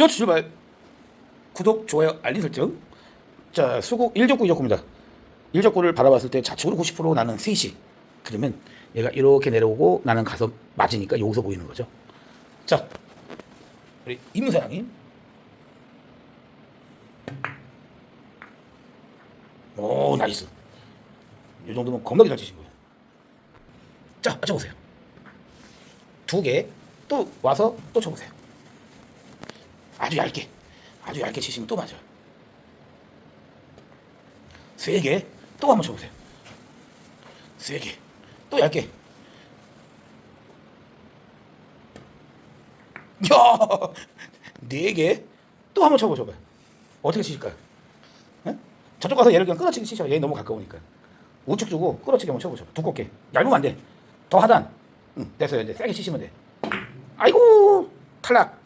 쇼트 출발. 구독, 좋아요, 알림 설정. 자, 수국 1족구 2족구입니다. 1족구를 바라봤을 때 좌측으로 90% 나는 3시. 그러면 얘가 이렇게 내려오고 나는 가서 맞으니까 여기서 보이는 거죠. 자, 우리 임사장님. 오, 나이스. 이 정도면 겁나게 잘 치신 거예요. 자, 맞춰보세요. 두 개, 또 와서 또 쳐보세요. 아주 얇게, 아주 얇게 치시면 또 맞아요. 세 개, 또 한번 쳐보세요. 세 개, 또 얇게. 야, 네 개, 또 한번 쳐보셔봐요. 어떻게 치실까요? 예? 저쪽 가서 얘를 그냥 끊어치기 치셔. 얘 너무 가까우니까. 우측 주고 끌어치기 한번 쳐보셔. 두껍게. 얇으면 안 돼. 더 하단. 응, 됐어요. 이제 세게 치시면 돼. 아이고 탈락.